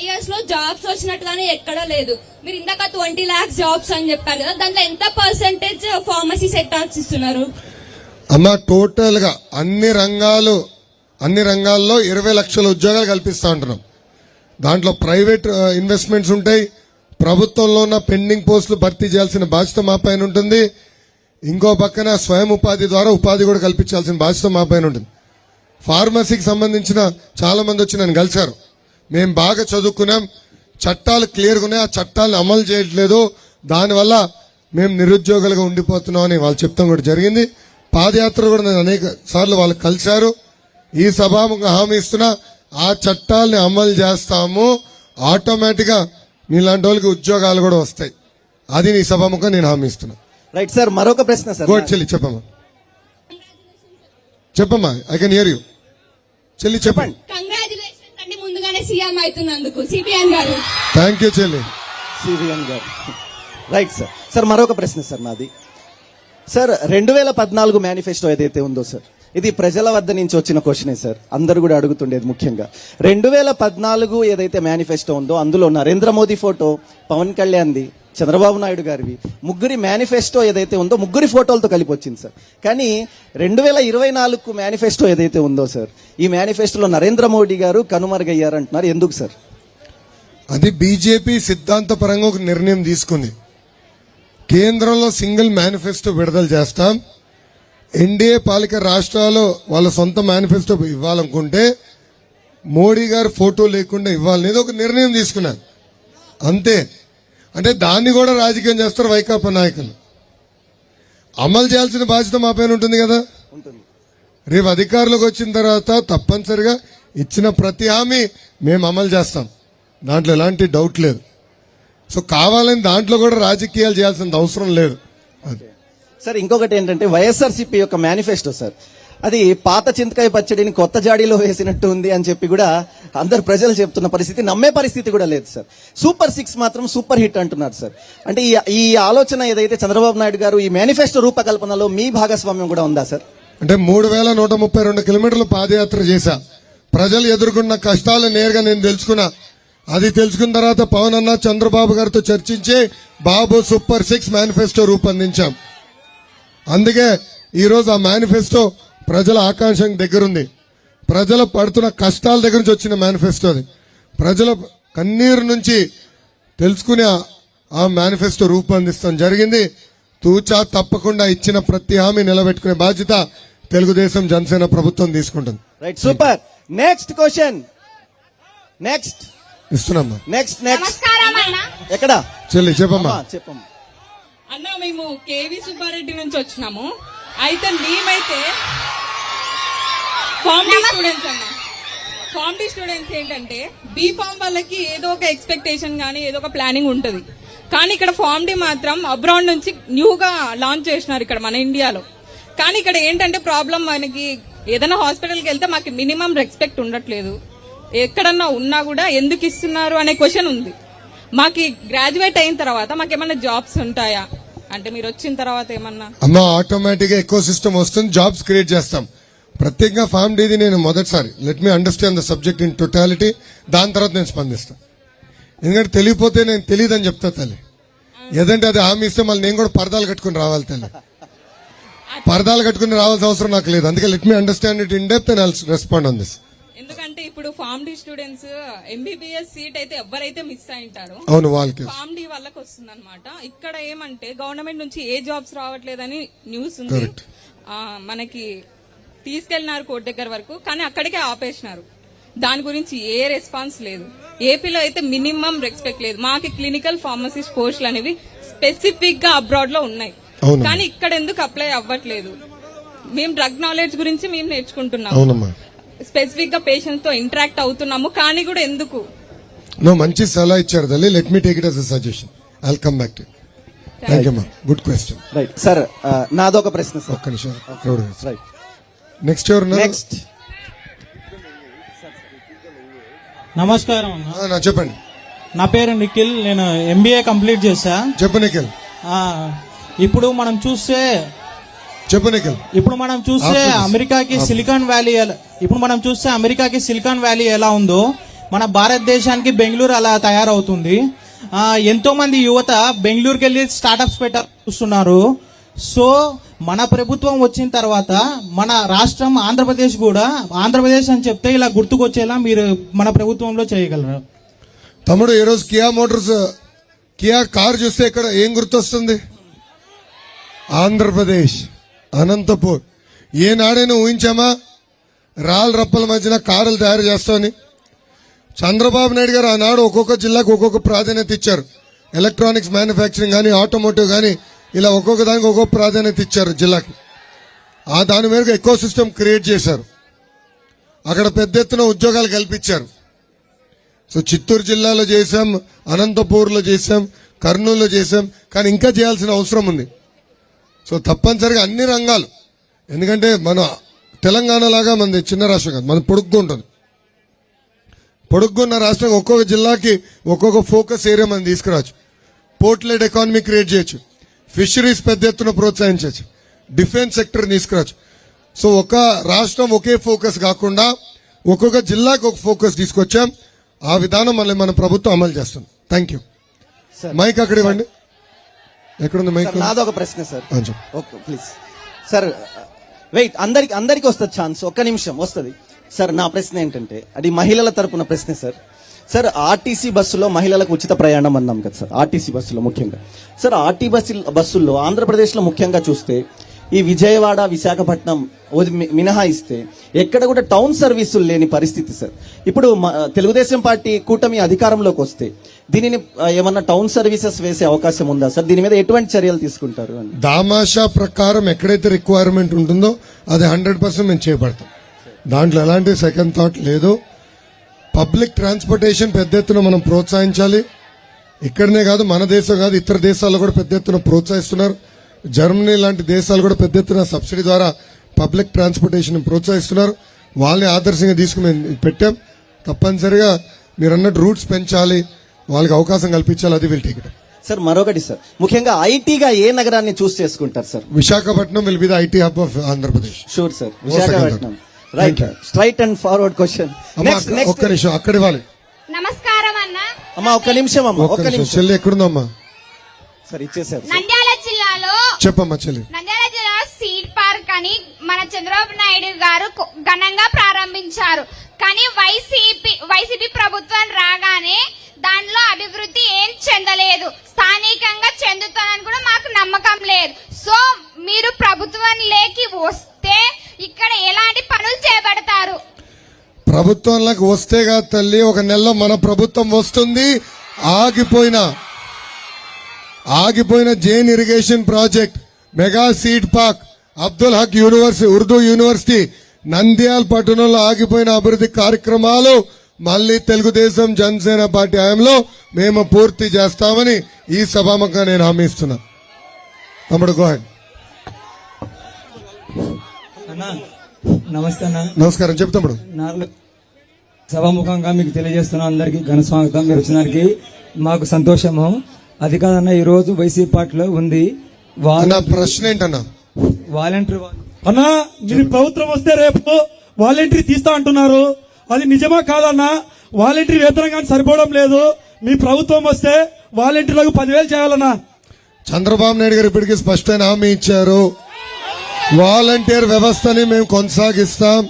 Five ఇయర్స్లో jobs వచ్చినట్టుగానే ఎక్కడా లేదు. మీరు ఇందాక ట్వంటీ లాక్స్ జాబ్స్ అని చెప్పారు కదా దాంట్లో ఎంత పర్సెంటేజ్ ఫార్మసీ సెక్టార్స్ ఇస్తున్నారు? అమ్మ టోటల్గా అన్ని రంగాలు అన్ని రంగాల్లో ఇరవై లక్షల ఉద్యోగాలు కల్పిస్తా ఉంటున్నాం. దాంట్లో ప్రైవేట్ ఇన్వెస్ట్మెంట్స్ ఉంటాయి. ప్రభుత్వంలో ఉన్న పెండింగ్ పోస్టులు భర్తీ చేయాల్సిన బాధ్యత మా పైన ఉంటుంది. ఇంకో పక్కన స్వయం ఉపాధి ద్వారా ఉపాధి కూడా కల్పించాల్సిన బాధ్యత మా పైన ఉంటుంది. ఫార్మసీకి సంబంధించిన చాలా మంది వచ్చి నన్ను కలిశారు. మేము బాగా చదువుకున్నాం. చట్టాలు క్లియర్గా ఉన్నాయి. ఆ చట్టాలను అమలు చేయట్లేదు. దానివల్ల మేము నిరుద్యోగులుగా ఉండిపోతున్నాం అని వాళ్ళు చెప్తాం కూడా జరిగింది. పాదయాత్ర కూడా నేను అనేక సార్లు వాళ్ళు కలిశారు. ఈ సభాముఖంగా హామీ ఇస్తున్నా ఆ చట్టాలని అమలు చేస్తాము. ఆటోమేటిక్గా మీలాంటి వాళ్ళకి ఉద్యోగాలు కూడా వస్తాయి. అది నీ సభాముఖంగా నేను హామీ ఇస్తున్నా. రైట్ సార్ మరొక ప్రశ్న సార్. గోడ్ చెల్లి చెప్పమ్మా. చెప్పమ్మా ఐ కెన్ హియర్ యూ చెల్లి చెప్పండి. సీఎం అవుతున్నందుకు సిపిఎన్ గారు. థ్యాంక్ యూ చెల్లి. సివిఎన్ గారు. రైట్ సార్ సార్ మరొక ప్రశ్న సార్ నాది. సార్ రెండు వేల పద్నాలుగు మేనిఫెస్టో ఏదైతే ఉందో సార్ ఇది ప్రజల వద్ద నుంచి వచ్చిన క్వశ్చనే సార్ అందరు కూడా అడుగుతుండేది ముఖ్యంగా. రెండు వేల పద్నాలుగు ఏదైతే మేనిఫెస్టో ఉందో అందులో నరేంద్ర మోదీ ఫోటో పవన్ కళ్యాణ్ది చంద్రబాబు నాయుడు గారివి. ముగ్గురి మేనిఫెస్టో ఏదైతే ఉందో ముగ్గురి ఫోటోలతో కలిపి వచ్చింది సార్. కానీ రెండు వేల ఇరవై నాలుగు మేనిఫెస్టో ఏదైతే ఉందో సార్ ఈ మేనిఫెస్టోలో నరేంద్ర మోడీ గారు కనుమరుగయ్యారంటున్నారు. ఎందుకు సార్? అది బీజేపీ సిద్ధాంతపరంగా ఒక నిర్ణయం తీసుకుంది. కేంద్రంలో సింగిల్ మేనిఫెస్టో విడుదల చేస్తాం. ఎన్డీఏ పాలిక రాష్ట్రాల్లో వాళ్ళ సొంత మేనిఫెస్టో ఇవ్వాలనుకుంటే మోడీ గారు ఫోటో లేకుండా ఇవ్వాలనేది ఒక నిర్ణయం తీసుకున్నారు. అంతే. అంటే దాన్ని కూడా రాజకీయం చేస్తారు వైకాపా నాయకులు. అమలు చేయాల్సిన బాధ్యత మా పైన ఉంటుంది కదా? రేపు అధికారులకు వచ్చిన తర్వాత తప్పనిసరిగా ఇచ్చిన ప్రతి హామీ మేము అమలు చేస్తాం. దాంట్లో ఎలాంటి డౌట్ లేదు. సో కావాలని దాంట్లో కూడా రాజకీయాలు చేయాల్సిన అవసరం లేదు. అది సార్ ఇంకొకటి ఏంటంటే వైఎస్ఆర్సీపీ యొక్క మేనిఫెస్టో సార్. అది పాత చింతకాయ పచ్చడిని కొత్త జాడీలో వేసినట్టు ఉంది అని చెప్పి కూడా అందరు ప్రజలు చెప్తున్న పరిస్థితి. నమ్మే పరిస్థితి కూడా లేదు సార్. సూపర్ సిక్స్ మాత్రం సూపర్ హిట్ అంటున్నారు సార్. అంటే ఈ ఈ ఆలోచన ఏదైతే చంద్రబాబు నాయుడు గారు ఈ మేనిఫెస్టో రూపకల్పనలో మీ భాగస్వామ్యం కూడా ఉందా సార్? అంటే మూడు వేల నూట ముప్పై రెండు కిలోమీటర్లు పాదయాత్ర చేశా. ప్రజలు ఎదుర్కొన్న కష్టాలు నేరుగా నేను తెలుసుకున్నా. అది తెలుసుకున్న తర్వాత పవన్ అన్న చంద్రబాబు గారితో చర్చించి బాబు సూపర్ సిక్స్ మేనిఫెస్టో రూపొందించాం. అందుకే ఈరోజు ఆ మేనిఫెస్టో ప్రజల ఆకాంక్ష దగ్గరుంది. ప్రజలు పడుతున్న కష్టాల దగ్గర నుంచి వచ్చిన మేనిఫెస్టో అది. ప్రజల కన్నీరు నుంచి తెలుసుకునే ఆ- మేనిఫెస్టో రూపొందిస్తాం. జరిగింది. తూచా తప్పకుండా ఇచ్చిన ప్రతి హామీ నిలబెట్టుకునే బాధ్యత తెలుగుదేశం జనసేన ప్రభుత్వం తీసుకుంటుంది. Right super next question next ఇస్తున్నామ్మా next next నమస్కారం అన్న. ఎక్కడ? చెల్లి చెప్పమ్మా. చెప్పమ్మా. అన్న మేము కేవి సుబ్బారెడ్డి నుంచి వచ్చినాము. అయితే మేమైతే ఫార్మ్ డి స్టూడెంట్స్ అన్న. ఫార్మ్ డి స్టూడెంట్స్ ఏంటంటే బీ ఫామ్ వాళ్ళకి ఏదో ఒక ఎక్స్పెక్టేషన్ కానీ ఏదో ఒక ప్లానింగ్ ఉంటుంది. కానీ ఇక్కడ ఫార్మ్ డి మాత్రం అబ్రాడ్ నుంచి న్యూగా లాంచ్ చేసినారు ఇక్కడ మన ఇండియాలో కానీ ఇక్కడ ఏంటంటే ప్రాబ్లం మనకి ఏదైనా హాస్పిటల్కి వెళ్తే మాకు మినిమం రెస్పెక్ట్ ఉండట్లేదు. ఎక్కడన్నా ఉన్నా కూడా ఎందుకు ఇస్తున్నారు అనే క్వశ్చన్ ఉంది. మాకు గ్రాడ్యుయేట్ అయిన తర్వాత మాకు ఏమన్నా జాబ్స్ ఉంటాయా? అంటే మీరు వచ్చిన తర్వాత ఏమన్నా? అమ్మ ఆటోమేటిక్గా ఎక్కువ సిస్టమ్ వస్తుంది జాబ్స్ క్రియేట్ చేస్తాం. ప్రత్యేకంగా ఫామ్ డీది నేను మొదటిసారి. Let me understand the subject in totality దాని తర్వాత నేను స్పందిస్తాను ఎందుకంటే తెలియపోతే నేను తెలియదని చెప్తా తల్లి. ఏదంటే అది హామీ ఇస్తే మళ్ళీ నేను కూడా పరదాలు కట్టుకుని రావాలి తల్లి. పరదాలు కట్టుకుని రావాల్సిన అవసరం నాకు లేదు. అందుకే let me understand it in depth and respond on this ఇప్పుడు Pharm D students MBBS seat అయితే ఎవరైతే మిస్ అయింటారో అవును వాళ్ళకి. ఫార్మ్ డి వాళ్ళకి వస్తుంది అనమాట ఇక్కడ ఏమంటే గవర్నమెంట్ నుంచి ఏ జాబ్స్ రావట్లేదని న్యూస్ ఉంది. మనకి తీసుకెళ్ళినారు కోర్టు దగ్గర వరకు కానీ అక్కడికే ఆపేసినారు. దాని గురించి ఏ రెస్పాన్స్ లేదు. ఏపీలో అయితే మినిమం రెస్పెక్ట్ లేదు. మాకి క్లినికల్ ఫార్మసిస్ట్ పోస్టులు అనేవి స్పెసిఫిక్గా అబ్రాడ్లో ఉన్నాయి. కానీ ఇక్కడ ఎందుకు అప్లై అవ్వట్లేదు? మేము డ్రగ్ నాలెడ్జ్ గురించి మేము నేర్చుకుంటున్నాం. స్పెసిఫిక్గా పేషెంట్స్తో ఇంటరాక్ట్ అవుతున్నాము కానీ కూడా ఎందుకు? నువ్వు మంచి సలహా ఇచ్చారు తల్లి. Let me take it as a suggestion I come back to thank you అమ్మా గుడ్ క్వశ్చన్ రైట్ సార్ నాదొక ప్రశ్న సార్ ఒక్క నిమిషం. రైట్ నెక్స్ట్ ఎవరు నెక్స్ట్ నమస్కారం నా చెప్పండి. నా పేరు నిఖిల్. నేను ఎంబీఏ కంప్లీట్ చేశా. చెప్పు నిఖిల్. ఆ, ఇప్పుడు మనం చూస్తే చెప్పు నిఖిల్. ఇప్పుడు మనం చూస్తే. అమెరికాకి సిలికాన్ వ్యాలీ ఎలా- ఇప్పుడు మనం చూస్తే అమెరికాకి సిలికాన్ వ్యాలీ ఎలా ఉందో మన భారతదేశానికి బెంగళూరు అలా తయారవుతుంది. ఎంతో మంది యువత బెంగళూరుకి వెళ్ళి స్టార్టప్స్ పెట్ట చూస్తున్నారు. సో మన ప్రభుత్వం వచ్చిన తర్వాత మన రాష్ట్రం ఆంధ్రప్రదేశ్ కూడా ఆంధ్రప్రదేశ్ అని చెప్తే ఇలా గుర్తుకొచ్చేలా మీరు మన ప్రభుత్వంలో చేయగలరు? తమ్ముడు ఈరోజు కియా మోటార్స్ కియా కార్ చూస్తే ఇక్కడ ఏం గుర్తొస్తుంది? ఆంధ్రప్రదేశ్. అనంతపూర్. ఏనాడైనా ఊహించామా? రాళ్ళ రప్పల మధ్యన కారులు తయారు చేస్తామని చంద్రబాబు నాయుడు గారు ఆనాడు ఒక్కొక్క జిల్లాకు ఒక్కొక్క ప్రాధాన్యత ఇచ్చారు. ఎలక్ట్రానిక్స్ మ్యానుఫ్యాక్చరింగ్ కానీ ఆటోమోటివ్ కానీ ఇలా ఒక్కొక్క దానికి ఒక్కొక్క ప్రాధాన్యత ఇచ్చారు జిల్లాకి. ఆ దాని మేరకు ఎక్కువ సిస్టమ్ క్రియేట్ చేశారు. అక్కడ పెద్ద ఎత్తున ఉద్యోగాలు కల్పించారు. సో చిత్తూరు జిల్లాలో చేశాం అనంతపూర్లో చేశాం కర్నూలులో చేశాం కానీ ఇంకా చేయాల్సిన అవసరం ఉంది. సో తప్పనిసరిగా అన్ని రంగాలు. ఎందుకంటే మన తెలంగాణ లాగా మనది చిన్న రాష్ట్రం కాదు మన పొడుగ్గా ఉంటుంది. పొడుగ్గున్న రాష్ట్రం ఒక్కొక్క జిల్లాకి ఒక్కొక్క ఫోకస్ ఏరియా మనం తీసుకురావచ్చు. పోర్ట్లెట్ ఎకానమీ క్రియేట్ చేయొచ్చు. ఫిషరీస్ పెద్ద ఎత్తున ప్రోత్సహించవచ్చు. డిఫెన్స్ సెక్టర్ తీసుకురావచ్చు. సో ఒక రాష్ట్రం ఒకే ఫోకస్ కాకుండా ఒక్కొక్క జిల్లాకి ఒక ఫోకస్ తీసుకొచ్చాం. ఆ విధానం మళ్ళీ మన ప్రభుత్వం అమలు చేస్తుంది. థ్యాంక్ యూ సార్ మైక్ అక్కడ ఇవ్వండి. ఎక్కడుంది మైక్? ప్రశ్న sir. Okay please sir wait అందరికి అందరికి వస్తుంది ఛాన్స్ ఒక్క నిమిషం వస్తుంది. సార్ నా ప్రశ్న ఏంటంటే అది మహిళల తరపున ప్రశ్న సార్ సార్ ఆర్టీసీ బస్సులో మహిళలకు ఉచిత ప్రయాణం అన్నాం కదా సార్ ఆర్టీసీ బస్సులో ముఖ్యంగా. సార్ ఆర్టీ బస్సు బస్సుల్లో ఆంధ్రప్రదేశ్లో ముఖ్యంగా చూస్తే ఈ విజయవాడ విశాఖపట్నం మి- మినహాయిస్తే ఎక్కడ కూడా టౌన్ సర్వీసులు లేని పరిస్థితి సార్. ఇప్పుడు తెలుగుదేశం పార్టీ కూటమి అధికారంలోకి వస్తే దీనిని ఏమన్నా టౌన్ సర్వీసెస్ వేసే అవకాశం ఉందా సార్? దీని మీద ఎటువంటి చర్యలు తీసుకుంటారు దామాషా ప్రకారం ఎక్కడైతే రిక్వైర్మెంట్ ఉంటుందో అది హండ్రెడ్ పర్సెంట్ మేము చేపడతాం. దాంట్లో ఎలాంటి సెకండ్ థాట్ లేదు. పబ్లిక్ ట్రాన్స్పోర్టేషన్ పెద్ద ఎత్తున మనం ప్రోత్సహించాలి. ఇక్కడనే కాదు మన దేశం కాదు ఇతర దేశాల్లో కూడా పెద్ద ఎత్తున ప్రోత్సహిస్తున్నారు. జర్మనీ లాంటి దేశాలు కూడా పెద్ద ఎత్తున సబ్సిడీ ద్వారా పబ్లిక్ ట్రాన్స్పోర్టేషన్ ప్రోత్సహిస్తున్నారు. వాళ్ళని ఆదర్శంగా తీసుకుని మేము పెట్టాం. తప్పనిసరిగా మీరు అన్నట్టు రూట్స్ పెంచాలి. వాళ్ళకి అవకాశం కల్పించాలి. అది వీళ్ళు టికెట్ సార్ మరొకటి సార్. ముఖ్యంగా ఐటీగా ఏ నగరాన్ని చూస్ చేసుకుంటారు sir? Visakhapatnam will be the IT hub of Andhra Pradesh sure sir. Visakhapatnam. Right. Straight and forward question ఒక్క నిమిషం అక్కడ ఇవ్వాలి. నమస్కారం అన్న. అమ్మా ఒక్క నిమిషం అమ్మా ఒక్క నిమిషం. చెల్లి ఎక్కడుందమ్మా? సార్ ఇచ్చేసారు చెప్పమ్మా చెల్లి. నంద్యాల జిల్లా సీడ్ పార్క్ అని మన చంద్రబాబు నాయుడు గారు ఘనంగా ప్రారంభించారు. కానీ వైసీపీ వైసీపీ ప్రభుత్వం రాగానే దానిలో అభివృద్ధి ఏం చెందలేదు. స్థానికంగా చెందుతానని కూడా మాకు నమ్మకం లేదు. సో మీరు ప్రభుత్వంలోకి వస్తే ఇక్కడ ఎలాంటి పనులు చేపడతారు? ప్రభుత్వంలోకి వస్తేగా తల్లి ఒక నెలలో మన ప్రభుత్వం వస్తుంది ఆగిపోయిన. ఆగిపోయిన Jain irrigation project mega seed park Abdul Haq university Urdu university Nandyal పట్టణంలో ఆగిపోయిన అభివృద్ధి కార్యక్రమాలు మళ్ళీ తెలుగుదేశం జనసేన పార్టీ హయాంలో మేము పూర్తి చేస్తామని ఈ సభాముఖంగా నేను హామీ ఇస్తున్నా. తమ్ముడు గోహెడ్ అన్నా నమస్తే నమస్కారం నార్ల సభాముఖంగా మీకు తెలియజేస్తున్నా అందరికీ ఘన స్వాగతం. మీరు వచ్చినారికి మాకు సంతోషము. అది కాదన్న ఈ రోజు వైసీపీ పార్టీలో ఉంది. ప్రశ్న ఏంటన్నా? వాలంటీర్ అన్నా మీరు ప్రభుత్వం వస్తే రేపు వాలంటరీ తీస్తా అంటున్నారు. అది నిజమా కాదన్నా? వాలంటరీ వేతనం కానీ సరిపోవడం లేదు. మీ ప్రభుత్వం వస్తే వాలంటీర్లకు పదివేలు చేయాలన్నా. చంద్రబాబు నాయుడు గారు ఇప్పటికీ స్పష్టమైన హామీ ఇచ్చారు. వాలంటీర్ వ్యవస్థని మేము కొనసాగిస్తాం.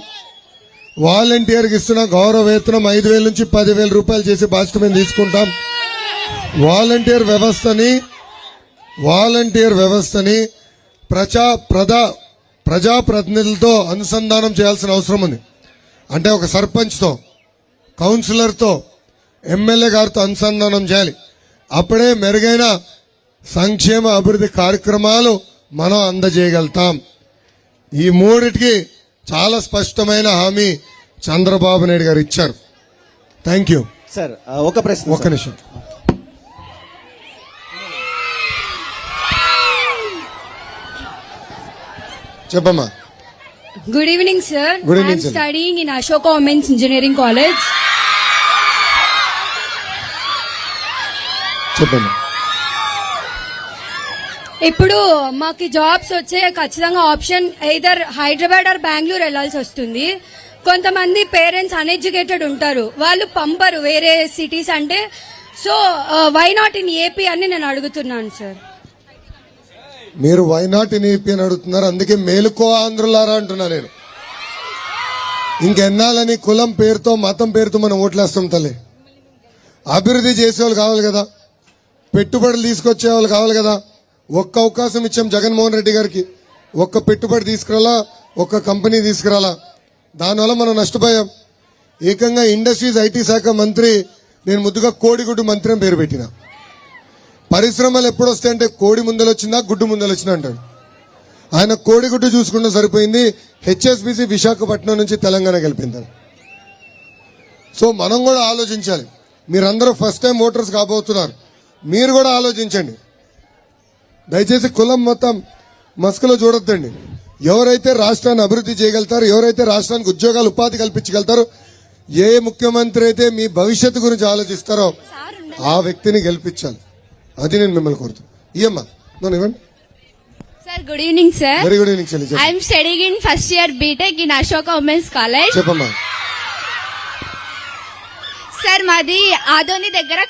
వాలంటీర్కి ఇస్తున్న గౌరవ వేతనం ఐదు వేల నుంచి పదివేల రూపాయలు చేసే బాధ్యత మేము తీసుకుంటాం. వాలంటీర్ వ్యవస్థని వాలంటీర్ వ్యవస్థని ప్రజా ప్రజా ప్రజాప్రతినిధులతో అనుసంధానం చేయాల్సిన అవసరం ఉంది. అంటే ఒక సర్పంచ్తో కౌన్సిలర్తో ఎమ్మెల్యే గారితో అనుసంధానం చేయాలి. అప్పుడే మెరుగైన సంక్షేమ అభివృద్ధి కార్యక్రమాలు మనం అందజేయగలుగుతాం. ఈ మూడిటికి చాలా స్పష్టమైన హామీ చంద్రబాబు నాయుడు గారు ఇచ్చారు. Thank you. సార్ ఒక ప్రశ్న సార్. నిమిషం. చెప్పమ్మా Good evening, sir. Good evening, sir. in Ashoka Women's Engineering College. చెప్పమ్మా ఇప్పుడు మాకు జాబ్స్ వచ్చే ఖచ్చితంగా option either Hyderabad or Bengaluru వెళ్ళాల్సి వస్తుంది కొంతమంది పేరెంట్స్ అన్ఎడ్యుకేటెడ్ ఉంటారు వాళ్ళు పంపరు వేరే సిటీస్ అంటే so why not in AP అని నేను అడుగుతున్నాను సార్ మీరు వైనాటిని ఇన్ ఏపీ అని అడుగుతున్నారు అందుకే మేలుకో ఆంధ్రులారా అంటున్నా నేను. ఇంకెన్నాళ్ళని కులం పేరుతో మతం పేరుతో మనం ఓట్లేస్తాం తల్లి. అభివృద్ధి చేసేవాళ్ళు కావాలి కదా. పెట్టుబడులు తీసుకొచ్చే వాళ్ళు కావాలి కదా. ఒక్క అవకాశం ఇచ్చాం జగన్మోహన్ రెడ్డి గారికి. ఒక్క పెట్టుబడి తీసుకురాలా ఒక్క కంపెనీ తీసుకురాలా. దానివల్ల మనం నష్టపోయాం. ఏకంగా ఇండస్ట్రీస్ ఐటీ శాఖ మంత్రి నేను ముద్దుగా కోడిగుడ్డు మంత్రి పేరు పెట్టిన. పరిశ్రమలు ఎప్పుడు వస్తాయంటే కోడి ముందలు వచ్చిందా గుడ్డు ముందలు వచ్చిందా అంటాడు. ఆయన కోడిగుడ్డు చూసుకుంటే సరిపోయింది హెచ్ఎస్బిసి విశాఖపట్నం నుంచి తెలంగాణ గెలిపింది. సో మనం కూడా ఆలోచించాలి. మీరందరూ ఫస్ట్ టైం ఓటర్స్ కాబోతున్నారు. మీరు కూడా ఆలోచించండి. దయచేసి కులం మొత్తం మస్కులో చూడొద్దండి. ఎవరైతే రాష్ట్రాన్ని అభివృద్ధి చేయగలుగుతారో ఎవరైతే రాష్ట్రానికి ఉద్యోగాలు ఉపాధి కల్పించగలుగుతారో ఏ ముఖ్యమంత్రి అయితే మీ భవిష్యత్తు గురించి ఆలోచిస్తారో ఆ వ్యక్తిని గెలిపించాలి. అది నేను మిమ్మల్ని కోరుతున్నాను నన్ను ఇవ్వండి. Sir good evening sir very good evening చెల్లి. I'm in first year BTech in Ashoka women's college చెప్పమ్మా. సార్ మాది ఆదోని దగ్గర